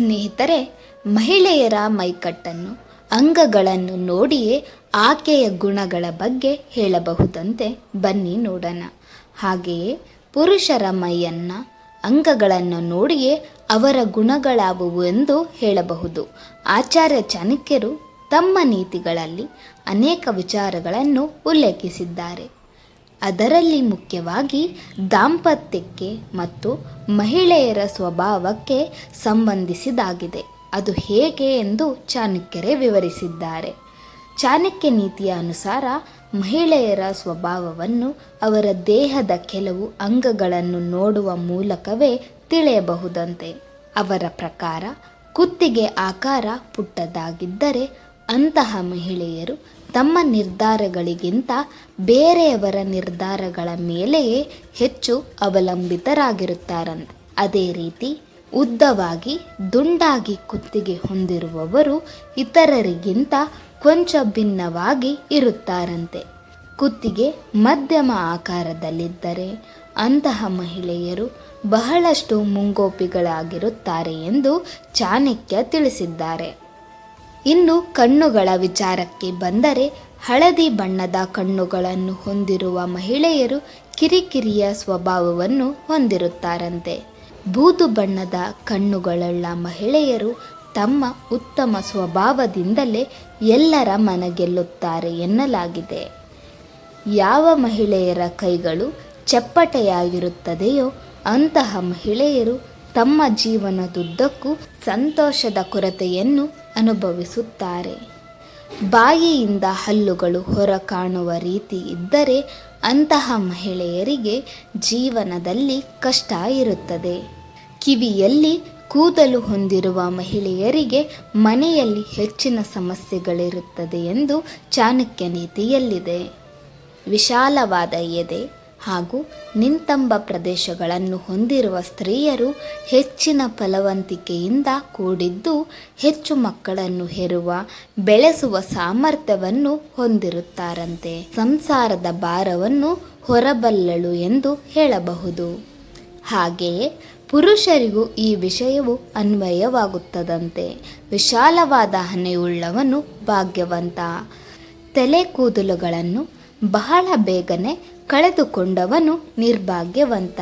ಸ್ನೇಹಿತರೆ, ಮಹಿಳೆಯರ ಮೈಕಟ್ಟನ್ನು, ಅಂಗಗಳನ್ನು ನೋಡಿಯೇ ಆಕೆಯ ಗುಣಗಳ ಬಗ್ಗೆ ಹೇಳಬಹುದಂತೆ ಬನ್ನಿ ನೋಡೋಣ. ಹಾಗೆಯೇ ಪುರುಷರ ಮೈಯನ್ನು, ಅಂಗಗಳನ್ನು ನೋಡಿಯೇ ಅವರ ಗುಣಗಳಾವುವು ಎಂದು ಹೇಳಬಹುದು. ಆಚಾರ್ಯ ಚಾಣಕ್ಯರು ತಮ್ಮ ನೀತಿಗಳಲ್ಲಿ ಅನೇಕ ವಿಚಾರಗಳನ್ನು ಉಲ್ಲೇಖಿಸಿದ್ದಾರೆ. ಅದರಲ್ಲಿ ಮುಖ್ಯವಾಗಿ ದಾಂಪತ್ಯಕ್ಕೆ ಮತ್ತು ಮಹಿಳೆಯರ ಸ್ವಭಾವಕ್ಕೆ ಸಂಬಂಧಿಸಿದಾಗಿದೆ. ಅದು ಹೇಗೆ ಎಂದು ಚಾಣಕ್ಯರೇ ವಿವರಿಸಿದ್ದಾರೆ. ಚಾಣಕ್ಯ ನೀತಿಯ ಅನುಸಾರ ಮಹಿಳೆಯರ ಸ್ವಭಾವವನ್ನು ಅವರ ದೇಹದ ಕೆಲವು ಅಂಗಗಳನ್ನು ನೋಡುವ ಮೂಲಕವೇ ತಿಳಿಯಬಹುದಂತೆ. ಅವರ ಪ್ರಕಾರ ಕುತ್ತಿಗೆ ಆಕಾರ ಪುಟ್ಟದಾಗಿದ್ದರೆ ಅಂತಹ ಮಹಿಳೆಯರು ತಮ್ಮ ನಿರ್ಧಾರಗಳಿಗಿಂತ ಬೇರೆಯವರ ನಿರ್ಧಾರಗಳ ಮೇಲೆಯೇ ಹೆಚ್ಚು ಅವಲಂಬಿತರಾಗಿರುತ್ತಾರಂತೆ. ಅದೇ ರೀತಿ ಉದ್ದವಾಗಿ ದುಂಡಾಗಿ ಕುತ್ತಿಗೆ ಹೊಂದಿರುವವರು ಇತರರಿಗಿಂತ ಕೊಂಚ ಭಿನ್ನವಾಗಿ ಇರುತ್ತಾರಂತೆ. ಕುತ್ತಿಗೆ ಮಧ್ಯಮ ಆಕಾರದಲ್ಲಿದ್ದರೆ ಅಂತಹ ಮಹಿಳೆಯರು ಬಹಳಷ್ಟು ಮುಂಗೋಪಿಗಳಾಗಿರುತ್ತಾರೆ ಎಂದು ಚಾಣಕ್ಯ ತಿಳಿಸಿದ್ದಾರೆ. ಇನ್ನು ಕಣ್ಣುಗಳ ವಿಚಾರಕ್ಕೆ ಬಂದರೆ ಹಳದಿ ಬಣ್ಣದ ಕಣ್ಣುಗಳನ್ನು ಹೊಂದಿರುವ ಮಹಿಳೆಯರು ಕಿರಿಕಿರಿಯ ಸ್ವಭಾವವನ್ನು ಹೊಂದಿರುತ್ತಾರಂತೆ. ಬೂದು ಬಣ್ಣದ ಕಣ್ಣುಗಳುಳ್ಳ ಮಹಿಳೆಯರು ತಮ್ಮ ಉತ್ತಮ ಸ್ವಭಾವದಿಂದಲೇ ಎಲ್ಲರ ಮನಗೆಲ್ಲುತ್ತಾರೆ ಎನ್ನಲಾಗಿದೆ. ಯಾವ ಮಹಿಳೆಯರ ಕೈಗಳು ಚಪ್ಪಟೆಯಾಗಿರುತ್ತದೆಯೋ ಅಂತಹ ಮಹಿಳೆಯರು ತಮ್ಮ ಜೀವನದುದ್ದಕ್ಕೂ ಸಂತೋಷದ ಕೊರತೆಯನ್ನು ಅನುಭವಿಸುತ್ತಾರೆ. ಬಾಯಿಯಿಂದ ಹಲ್ಲುಗಳು ಹೊರ ಕಾಣುವ ರೀತಿ ಇದ್ದರೆ ಅಂತಹ ಮಹಿಳೆಯರಿಗೆ ಜೀವನದಲ್ಲಿ ಕಷ್ಟ ಇರುತ್ತದೆ. ಕಿವಿಯಲ್ಲಿ ಕೂದಲು ಹೊಂದಿರುವ ಮಹಿಳೆಯರಿಗೆ ಮನೆಯಲ್ಲಿ ಹೆಚ್ಚಿನ ಸಮಸ್ಯೆಗಳಿರುತ್ತದೆ ಎಂದು ಚಾಣಕ್ಯ ನೀತಿಯಲ್ಲಿದೆ. ವಿಶಾಲವಾದ ಎದೆ ಹಾಗೂ ನಿಂತಂಬ ಪ್ರದೇಶಗಳನ್ನು ಹೊಂದಿರುವ ಸ್ತ್ರೀಯರು ಹೆಚ್ಚಿನ ಫಲವಂತಿಕೆಯಿಂದ ಕೂಡಿದ್ದು ಹೆಚ್ಚು ಮಕ್ಕಳನ್ನು ಹೆರುವ, ಬೆಳೆಸುವ ಸಾಮರ್ಥ್ಯವನ್ನು ಹೊಂದಿರುತ್ತಾರಂತೆ. ಸಂಸಾರದ ಭಾರವನ್ನು ಹೊರಬಲ್ಲಳು ಎಂದು ಹೇಳಬಹುದು. ಹಾಗೆಯೇ ಪುರುಷರಿಗೂ ಈ ವಿಷಯವು ಅನ್ವಯವಾಗುತ್ತದಂತೆ. ವಿಶಾಲವಾದ ಹಣೆಯುಳ್ಳವನು ಭಾಗ್ಯವಂತ. ತಲೆ ಕೂದಲುಗಳನ್ನು ಬಹಳ ಬೇಗನೆ ಕಳೆದುಕೊಂಡವನು ನಿರ್ಭಾಗ್ಯವಂತ.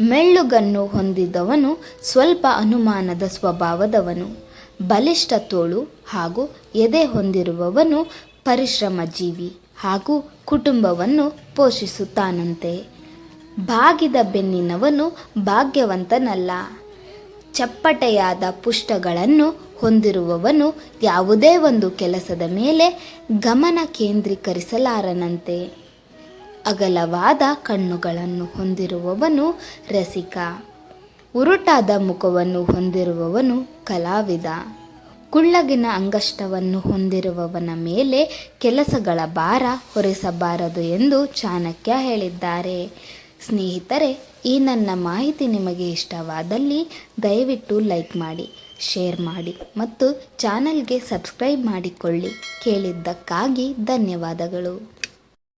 ಮೆಳ್ಳುಗನ್ನು ಹೊಂದಿದವನು ಸ್ವಲ್ಪ ಅನುಮಾನದ ಸ್ವಭಾವದವನು. ಬಲಿಷ್ಠ ತೋಳು ಹಾಗೂ ಎದೆ ಹೊಂದಿರುವವನು ಪರಿಶ್ರಮ ಜೀವಿ ಹಾಗೂ ಕುಟುಂಬವನ್ನು ಪೋಷಿಸುತ್ತಾನಂತೆ. ಬಾಗಿದ ಬೆನ್ನಿನವನು ಭಾಗ್ಯವಂತನಲ್ಲ. ಚಪ್ಪಟೆಯಾದ ಪುಷ್ಟಗಳನ್ನು ಹೊಂದಿರುವವನು ಯಾವುದೇ ಒಂದು ಕೆಲಸದ ಮೇಲೆ ಗಮನ ಕೇಂದ್ರೀಕರಿಸಲಾರನಂತೆ. ಅಗಲವಾದ ಕಣ್ಣುಗಳನ್ನು ಹೊಂದಿರುವವನು ರಸಿಕ. ಉರುಟಾದ ಮುಖವನ್ನು ಹೊಂದಿರುವವನು ಕಲಾವಿದ. ಕುಳ್ಳಗಿನ ಅಂಗಷ್ಟವನ್ನು ಹೊಂದಿರುವವನ ಮೇಲೆ ಕೆಲಸಗಳ ಭಾರ ಹೊರಿಸಬಾರದು ಎಂದು ಚಾಣಕ್ಯ ಹೇಳಿದ್ದಾರೆ. ಸ್ನೇಹಿತರೆ, ಈ ನನ್ನ ಮಾಹಿತಿ ನಿಮಗೆ ಇಷ್ಟವಾದಲ್ಲಿ ದಯವಿಟ್ಟು ಲೈಕ್ ಮಾಡಿ, ಶೇರ್ ಮಾಡಿ ಮತ್ತು ಚಾನಲ್ಗೆ ಸಬ್ಸ್ಕ್ರೈಬ್ ಮಾಡಿಕೊಳ್ಳಿ. ಕೇಳಿದ್ದಕ್ಕಾಗಿ ಧನ್ಯವಾದಗಳು.